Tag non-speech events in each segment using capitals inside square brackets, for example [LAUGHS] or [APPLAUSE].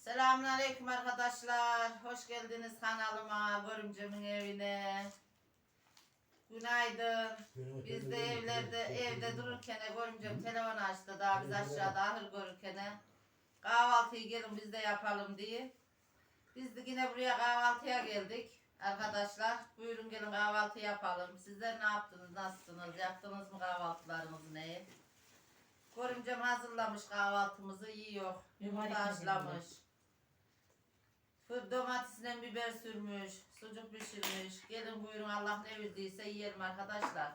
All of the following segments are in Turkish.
Selamünaleyküm arkadaşlar. Hoş geldiniz kanalıma, görümcemin evine. Günaydın. Biz de evlerde evde dururken görümcem telefon açtı daha biz aşağıda ahır görürken kahvaltıyı gelin biz de yapalım diye. Biz de yine buraya kahvaltıya geldik arkadaşlar. Buyurun gelin kahvaltı yapalım. Sizler ne yaptınız, nasılsınız? Yaptınız mı kahvaltılarınızı neyi? Görümcem hazırlamış kahvaltımızı yiyor. Yumurta haşlamış. Domatesle biber sürmüş, sucuk pişirmiş. Gelin buyurun Allah ne verdiyse yiyelim arkadaşlar.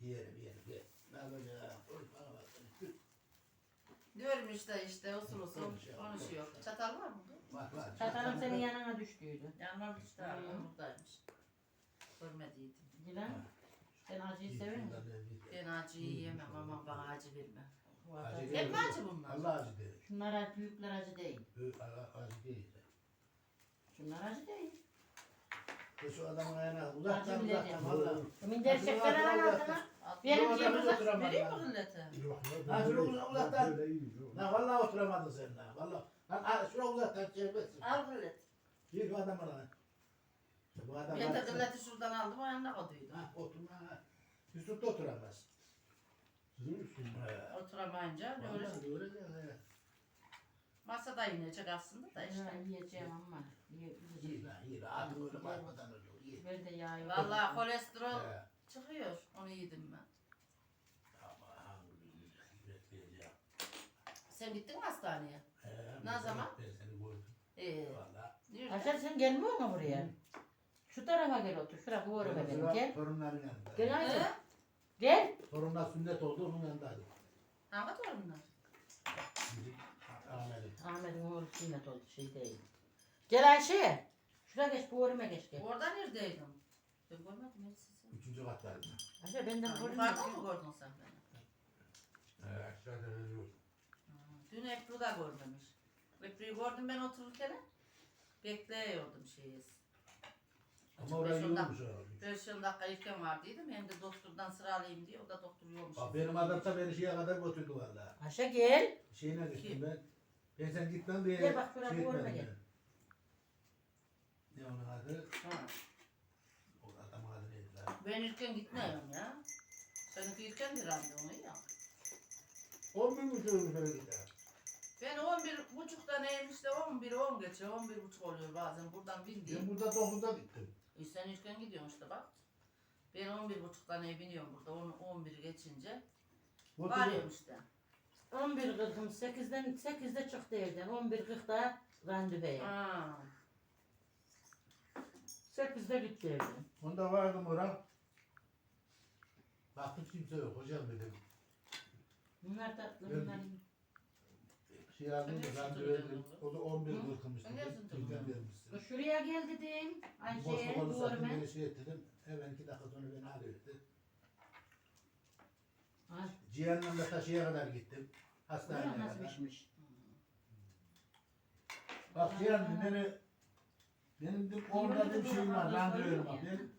Yerim yerim yerim. Ne bak. Diyorum işte işte usul usul Konuşuyor. konuşuyor. Çatal var mı? Bak bak. Çatalım senin yanına düştüydü. Yanma işte abi buradaymış. Görmediydim. Dilan, sen acıyı sever misin? Ben acıyı yiyemem ama bana acı verme. Acı Hep mi acı bunlar? Allah acı değil. Şunlar acı, büyükler acı değil. Büyük Allah acı değil. Şunlar acı değil. Şu adamın ayağına uzaktan Acı bile uzaktan değil. valla. Kimin gerçekten Acı alan bile altına? Al. Benim Bu adamı cebimde oturamaz Vereyim mi lan. Ha şunu uzak- uzaktan. Lan valla oturamadın sen lan. Valla. Lan al, şunu uzaktan çevirmesin. Al hıllet. Bir bu adamı lan. İşte Bu adam Ben de hılleti şuradan aldım o yanına koyduydum. Ha oturma. ha. Yusuf da oturamaz. Oturamayınca böyle Vallahi he. masada inecek aslında da işte. Ha, Yiyeceğim ama. Ye- İyi yiyeceğim. lan iyi lan. Abi öyle bakmadan öyle. İyi. Ver de yağı. Vallahi kolesterol He. çıkıyor. Onu yedim ben. Üretmeyeceğim. Sen gittin mi hastaneye? He, Ne zaman? Ben seni gördüm. Ee, Valla. sen gelmiyor mu buraya? Şu tarafa gel otur. Şuraya bu oraya benim. Gel. Torunların yanında. Gel hadi. Ee? Gel. Torunlar sünnet oldu onun yanındaydı. Hangi torunlar? Bizim Ahmet'im. Ahmet'in oğlu sünnet oldu şey değil. Gel Ayşe. Şuraya geç bu oraya geç gel. Orada neredeydin? Ben görmedim hiç sizi. Üçüncü kattaydı. Ayşe benden korun. Yukarıda mı gördün sen beni? He, aşağıda. Ha, Dün Ebru da görmemiş. Ebru'yu gördüm ben otururken. Bekleyiyordum şeyi. Ama yormuş orayı. 5-10 dakika erken vardıydım. Hem de doktordan sıra alayım diye. O da doktor yokmuş. Bak benim adam da beni şeye kadar götürdü valla. Ayşe gel. Şeyine gittim Kim? ben. Ben sen gitmem diye Gel bak şey bu oraya etmedim gel. ben. Ne onun adı? Ha. O adamın adı neydi lan? Ben erken gitmiyorum ya. Seninki erken bir randevunu ya. 10 bin mi sürmüş öyle gider? Ben 11 buçukta neymiş de 11 10 geçiyor. 11 buçuk oluyor bazen buradan Ben bindiğim. burada 9'da gittim. Sen erken gidiyorsun işte bak. Ben 11 buçukta neye biniyorum burada. 10, 11 geçince. Varıyorum işte. 11.40'ım 8'den 8'de çıktı evden. 11.40'da randevuya. Ha. 8'de gitti evden. Onda vardım oraya. Baktım kimse yok hocam dedim. Bunlar tatlı Evet. Şey aldım da ben de verdim. O da 11 Hı? kırkımış Sen ne dedi. sütü Birden vermişsin. Şuraya gel dedim. Ayşe'ye Boşluk olursa doğru beni şey ettim. Hemen iki dakika sonra beni alıyordu. Ay, Cihan'la da taşıya kadar gittim. Hastaneye Buraya nasıl kadar. pişmiş? Bak Cihan beni benim de orada bir şeyim var. Var. Ben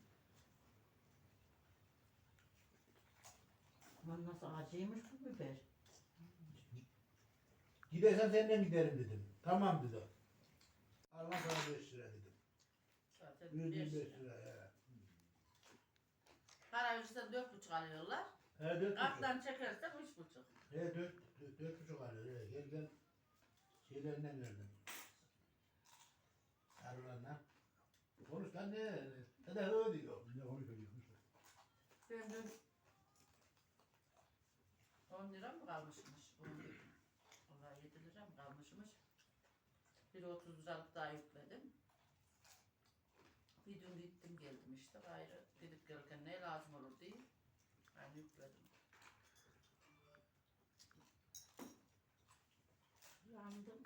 Aman nasıl acıymış bu biber. Gidersen senden giderim dedim. Tamam dedi. Allah sana 5 lira dedim. Zaten Verdim beş 5 lira. lira. He. Para verirsen 4,5 alıyorlar. He 4 buçuk. Karttan çekersen 3,5. He 4 4 buçuk alıyor. He, gel gel. Şeylerinden verdim. Arılarına. Konuş lan ne? Ne de hı diyor. Ne konuşuyormuş. Ben dün 10 lira mı kalmışmış? 1.36 daha yükledim. Bir gün gittim geldim işte gayrı. Gidip gelirken ne lazım olur diye. Ben yükledim. Yandım.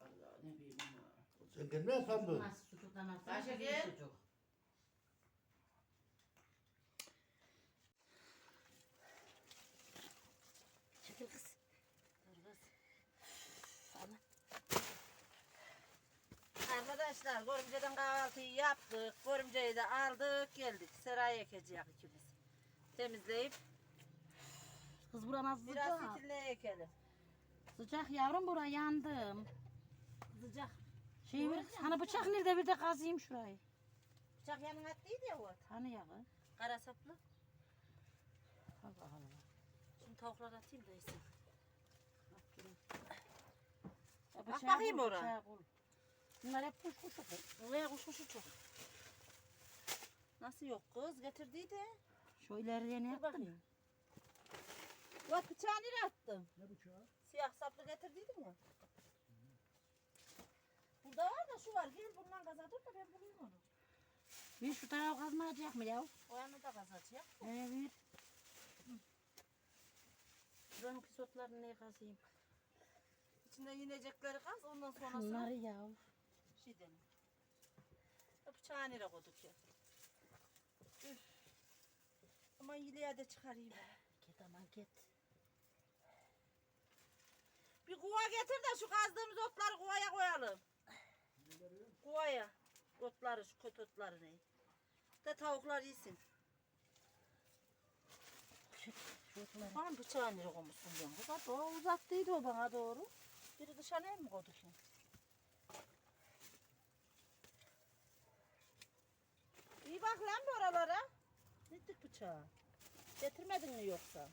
Allah ne bileyim ha. Sen kendine yapandın. Sucuk da nasıl? Ayşe gel. Sucuk. Arkadaşlar görümceden kahvaltıyı yaptık. Görümceyi de aldık geldik. Seray ekeceğiz ikimiz. temizleyip Kız bura nasıl biraz sıcak? fitilleye ekelim. Sıcak yavrum bura yandım. Sıcak. Şey ver, hani bıçak nerede bir de kazıyım şurayı. Bıçak yanına attıydı ya o. Hani yağı? Kara saplı. Allah Allah. Şimdi tavukları atayım da. Ya Bak bakayım oraya. Bunlar hep kuş kuşu kız. Oraya kuşmuşu çok. Nasıl yok kız getirdiydi. Şu ileriye ne Dur yaptın? bakayım. Bak bıçağı nereye attın? Ne bıçağı? Siyah saplı getirdiydin ya. Burada var da şu var. Gel bundan kazadır da ben bulayım onu. Bir şu tarafı kazmayacak mı ya? O yanı da kazacak. Evet. Buranın pis otlarını ne kazıyım? İçinde yiyecekleri kaz ondan sonrasını Şunları ya. Ya Bıçağı nereye koyduk ya? Üf. Aman yiliğe de çıkarayım. Git aman git. Bir kuva getir de şu kazdığımız otları kuvaya koyalım. Kuvaya. Otları, şu kötü otları ne? De tavuklar yesin. Bana bıçağı nereye koymuşsun ben? Kız o uzattıydı o bana doğru. Biri dışarıya mı koydu şimdi? Bak lan bu oralara. Nettik bıçağı. Getirmedin mi yoksa?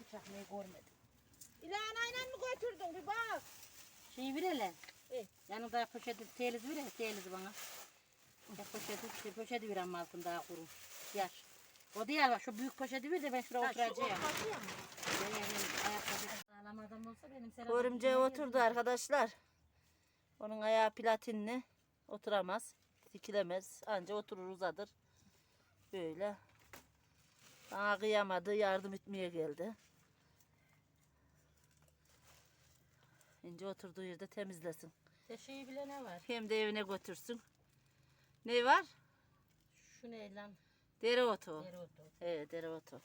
Bıçak neyi görmedim. İlhan aynen mi götürdün bir bak. Şeyi ver hele. E. Yanında poşeti, teliz ver hele, teliz bana. Ya poşeti, şey, poşeti ver ama altın daha kuru. Yaş. O değil bak şu büyük poşeti ver de ben şuraya oturacağım. Olsa benim selam. Görümceye oturdu arkadaşlar. Onun ayağı platinli. Oturamaz. Dikilemez. Anca oturur uzadır. Böyle. Bana kıyamadı. Yardım etmeye geldi. İnce oturduğu yerde temizlesin. E şeyi bile ne var? Hem de evine götürsün. Ne var? Şu ne lan? Dereotu. Dereotu. Evet dereotu.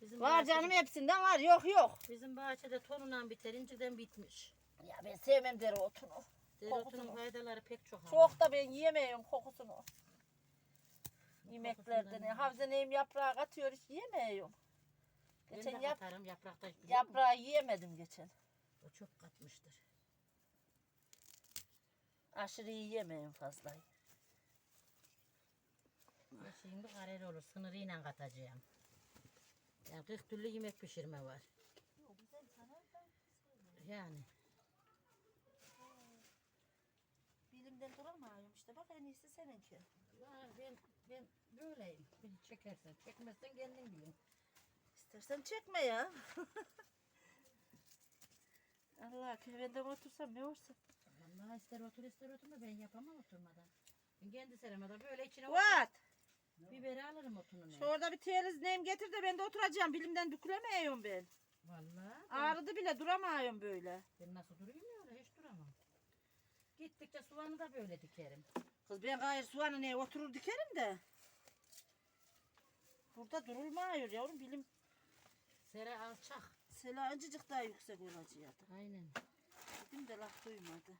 Bizim Var bahçede- canım hepsinden var. Yok yok. Bizim bahçede tonundan biter, inciden bitmiş. Ya ben sevmem dereotunu. Dereotunun Kokusunu. faydaları pek çok. ama. Çok da ben yiyemiyorum kokusunu. Yemeklerden. Kokusundan Hafize neyim yaprağı katıyor hiç yiyemiyorum. Ben Geçen de yap, katarım yaprakta biliyor musun? yaprağı yiyemedim geçen. O çok katmıştır. Aşırı yiyemiyorum fazla. Ya Şimdi kareli olur, sınırıyla katacağım. Yani 40 türlü yemek pişirme var. Yani. Bilimden duramıyorum işte bak en iyisi seninki. Ya ben, ben böyleyim. Beni çekersen, çekmezsen kendin bilin. İstersen çekme ya. [LAUGHS] Allah ki ben de otursam ne olsa. Vallahi ister otur ister oturma ben yapamam oturmadan. Ben kendi seremede böyle içine What? biberi alırım otununu. Şu orada bir teyeliz neyim getir de ben de oturacağım. Bilimden bükülemiyorum ben. Vallahi ben, Ağrıdı bile duramıyorum böyle. ben nasıl durayım ya. Gittikçe soğanı da böyle dikerim. Kız ben gayr soğanı neye oturur dikerim de. Burada durulmuyor yavrum bilim. Sere alçak. Sela acıcık daha yüksek olacaktı. Aynen. Dedim de laf duymadı.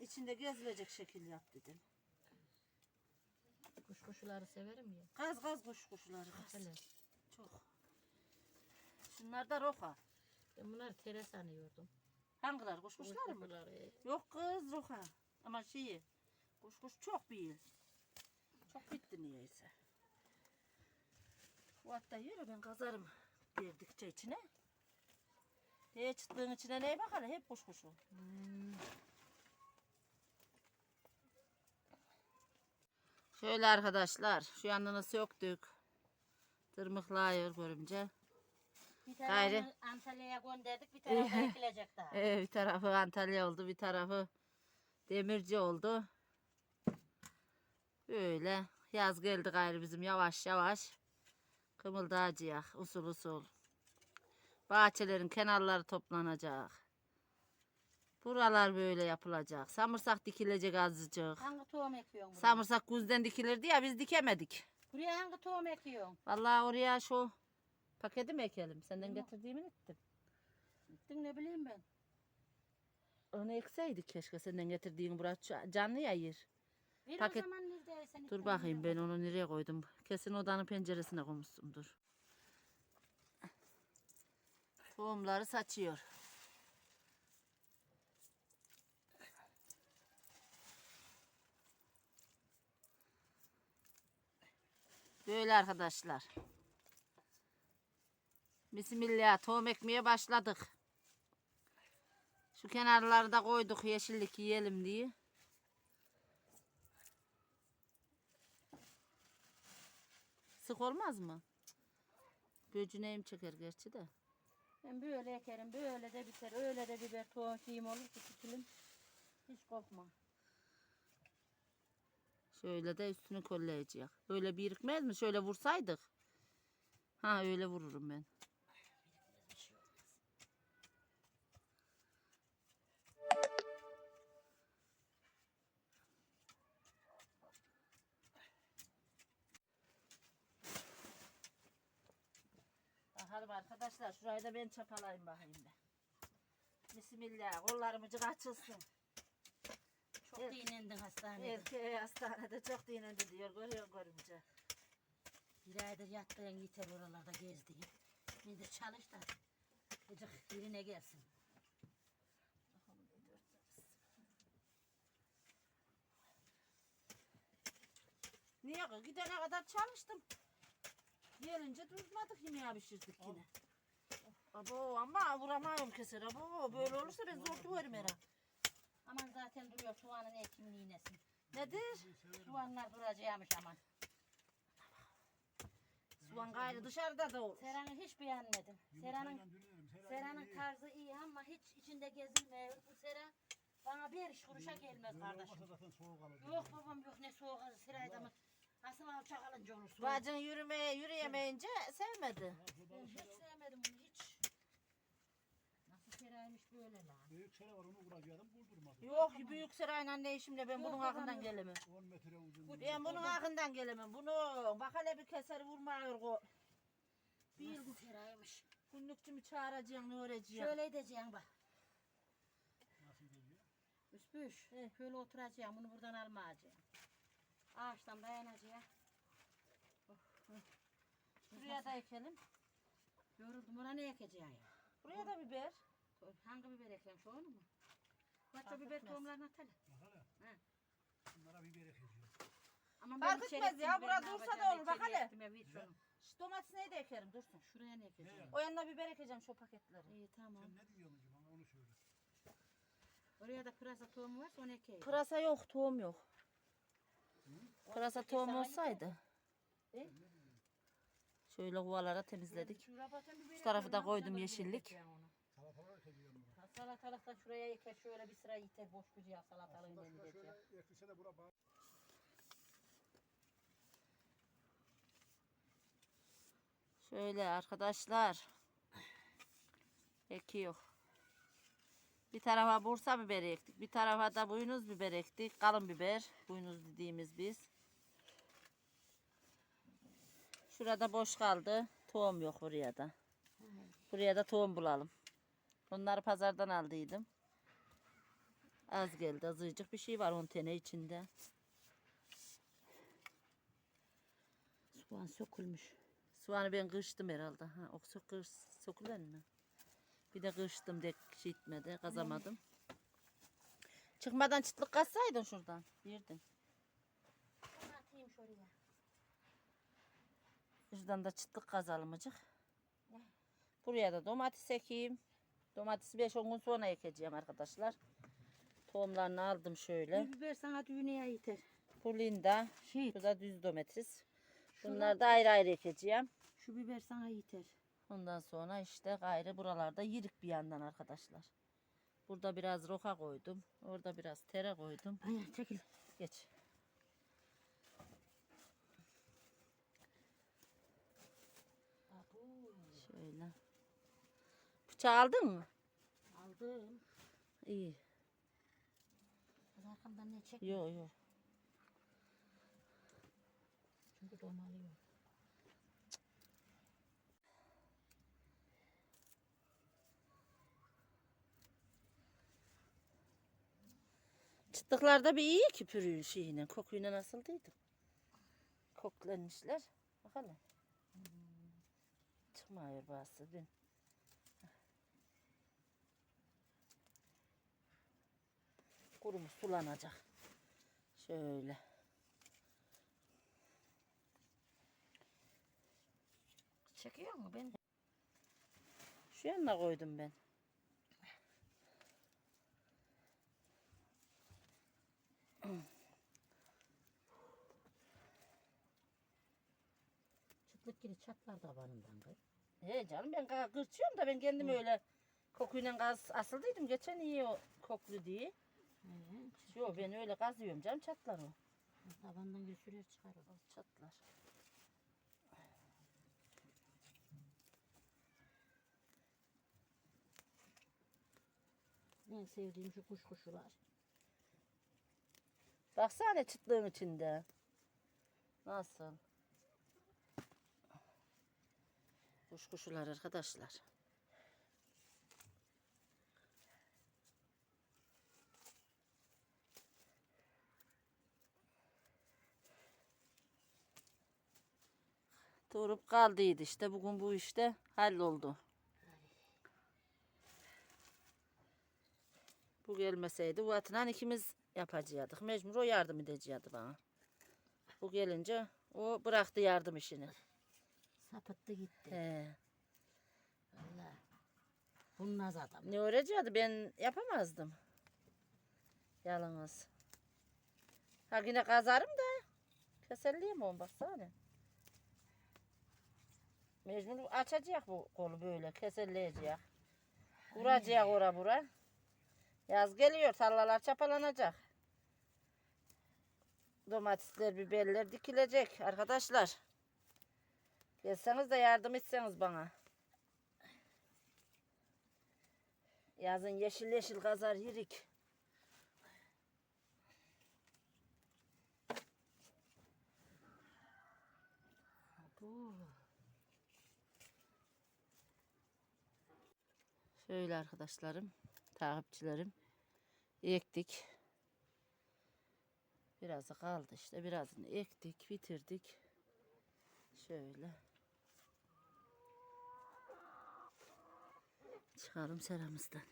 İçinde gezilecek şekil yap dedim. Kuş kuşuları severim ya. Gaz gaz kuş kuşları gaz. Hele. Çok. Şunlar da roka. Ben bunları tere sanıyordum. Hangiler kuş kuşlar mı? Yok kız roka. Ama şeyi. Kuş kuş çok büyük. Çok bitti niyeyse. Bu hatta yürü ben kazarım. Girdikçe içine. Neye çıktığın içine neye bak hele hep kuş kuşu. Hmm. Şöyle arkadaşlar şu yanını söktük. Tırmıklıyor görümce. Bir Gayrı. tarafını Antalya'ya gönderdik bir tarafı [LAUGHS] ekilecek daha. Ee, bir tarafı Antalya oldu bir tarafı Demirci oldu. Böyle yaz geldi gayrı bizim yavaş yavaş. Kımıldayacak usul usul. Bahçelerin kenarları toplanacak. Buralar böyle yapılacak. Samırsak dikilecek azıcık. Hangi tohum ekiyorsun buraya? Samırsak kuzden dikilirdi ya biz dikemedik. Buraya hangi tohum ekiyorsun? Vallahi oraya şu paketi mi ekelim? Senden getirdiğimi ettim. Gittin ne bileyim ben. Onu ekseydik keşke senden getirdiğin burası canlı ya yer. Bir Paket- o zaman neredeyse. Dur bakayım ben onu nereye koydum? Kesin odanın penceresine koymuşsundur. Tohumları saçıyor. Böyle arkadaşlar. Bismillah tohum ekmeye başladık. Şu kenarları da koyduk yeşillik yiyelim diye. Sık olmaz mı? Böcüneğim çeker gerçi de. Ben böyle ekerim, böyle de biter, öyle de biber, tohum şeyim olur ki tutulim. Hiç korkma. Şöyle de üstünü kolleyecek. Öyle birikmez mi? Şöyle vursaydık. Ha öyle vururum ben. Bakalım arkadaşlar şurayı da ben çapalayayım bakayım ben. Bismillah kollarımcık açılsın. Çok Evet. dinlendin hastanede. Erkeği hastanede çok dinlendi diyor. Görüyor görümce. Bir aydır yattığın yeter oralarda gezdiğin. Bir de çalış da. Gıcık birine gelsin. Niye? Gidene kadar çalıştım. Gelince durmadık yemeğe pişirdik yine. Abo ama vuramıyorum keser. Abo böyle olursa ben zor tuvarım herhalde. Aman zaten duruyor soğanın ekimini iğnesin. Nedir? Soğanlar duracakmış aman. Soğan gayrı dışarıda da olur. Seran'ı hiç beğenmedim. Seran'ın Seran'ın tarzı iyi ama hiç içinde gezilmiyor. Bu Sera bana bir iş kuruşa gelmez kardeşim. Yok babam yok ne soğuk Seray'da mı? Asıl alçak alınca olur soğuk. Bacın yürümeye yürüyemeyince sevmedi. Ben hiç sevmedim bunu hiç. Nasıl Seray'mış böyle lan. Büyük sene var onu vuracaktım buldurmadım. Yok büyük sırayla ne işimle ben Yok, bunun hakkından gelemem. 10 metre uzun. Ben bunun hakkından gelemem. Bunu bak hele bir keser vurmuyor. o. Bir Nasıl Seray'mış. günlükçümü çağıracağım ne öğreteceğim. Şöyle edeceğim bak. Nasıl geliyor? Üspüş. Şöyle oturacağım bunu buradan almayacağım. Ağaçtan dayanacağım. Şuraya da ekelim. Yoruldum ona ne ekeceğim ya? Buraya da biber. Hangi biber ekeyim şu onu mu? O biber tohumlarını atalım. Bak hele. He. Bunlara biber ekeceğiz. Ama Fark etmez ya, ettim, bura ben ne dursa da olur, bak hele. Şu domates neyi de ekerim dursun. Şuraya ne ekeceğim? O yanına biber ekeceğim şu paketleri. İyi tamam. Sen ne diyorsun acaba bana onu söyle. Oraya da pırasa tohumu varsa onu ekeyim. Pırasa yok, tohum yok. Pırasa tohum olsaydı. E? Şöyle kovalara temizledik. Şu tarafı da koydum yeşillik. Ha, Salatalıktan şuraya eker şöyle bir sıra yeter boş bir ya salatalığın Aslında elinde. şöyle arkadaşlar. Ekiyor. Bir tarafa Bursa biberi ektik. Bir tarafa da boynuz biber ektik. Kalın biber. Boynuz dediğimiz biz. Şurada boş kaldı. Tohum yok buraya da. Buraya da tohum bulalım. Onları pazardan aldıydım. Az geldi. Azıcık bir şey var 10 tane içinde. Soğan sökülmüş. Soğanı ben kıştım herhalde. Ha, o sök, kış, sökülen mi? Bir de kıştım dek şey etmedi, kazamadım. Çıkmadan çıtlık kazsaydın şuradan. Girdin. Atayım şuraya. Şuradan da çıtlık kazalım acık. Buraya da domates ekeyim. Domatesi 5-10 gün sonra ekeceğim arkadaşlar. Tohumlarını aldım şöyle. Bir biber sana düğüneye yeter. Bu linda. Şey, Bu da düz domates. Bunları da ayrı ayrı ekeceğim. şu biber sana yeter. Ondan sonra işte gayrı buralarda yirik bir yandan arkadaşlar. Burada biraz roka koydum. Orada biraz tere koydum. Ay çekil. Geç. Abu. Şöyle. Bıçağı aldın mı? Aldım. İyi. Kız arkamdan ne çek? Yok yok. Çünkü domalıyor. Çıtlıklarda bir iyi ki pürüğün şeyine. Kokuyla nasıldıydı? Koklanmışlar. Bak Çıkmıyor bazı. Ben. Kurumuş sulanacak. Şöyle. Çekiyor mu ben? Şu yanına koydum ben. Çıtlık gibi çatlar tabanından kız. He canım ben kırçıyorum da ben kendim öyle kokuyla gaz asıldıydım geçen iyi o koklu diye. He, Yo ben öyle kazıyorum canım çatlar o. tabandan sürer çıkar o. Çatlar. En sevdiğim şu kuş kuşular. Baksana çıtlığın içinde. Nasıl? Kuş kuşular arkadaşlar. Durup kaldıydı işte. Bugün bu işte halloldu. Bu gelmeseydi bu atından ikimiz yapacaktık. Mecbur o yardım edecekti bana. Bu gelince o bıraktı yardım işini. Sapıttı gitti. He. Valla. Bunlar adam. Ne öğretecekti ben yapamazdım. Yalnız. Ha yine kazarım da. Keselliyim on baksana. Mecbur açacak bu kolu böyle keselleyecek. Vuracak ora bura. Yaz geliyor tarlalar çapalanacak. Domatesler, biberler dikilecek arkadaşlar. Gelseniz de yardım etseniz bana. Yazın yeşil yeşil kazar yirik. Şöyle arkadaşlarım, takipçilerim. Ektik. Birazı kaldı işte. Birazını ektik, bitirdik. Şöyle. Çıkalım seramızdan.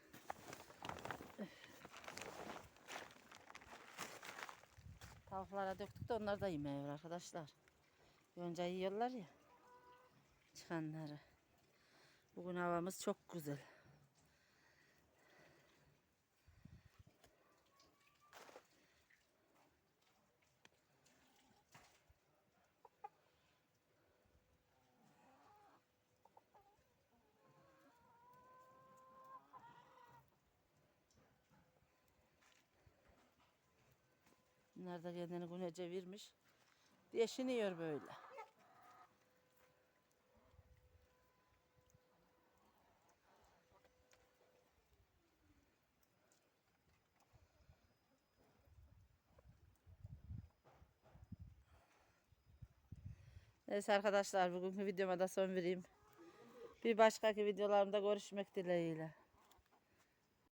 Öf. Tavuklara döktük de onlar da yemiyor arkadaşlar. Yonca yiyorlar ya. Çıkanları. Bugün havamız çok güzel. Bunlar da kendini güne çevirmiş. Yeşiniyor böyle. Neyse arkadaşlar bugünkü videoma da son vereyim. Bir başkaki videolarımda görüşmek dileğiyle.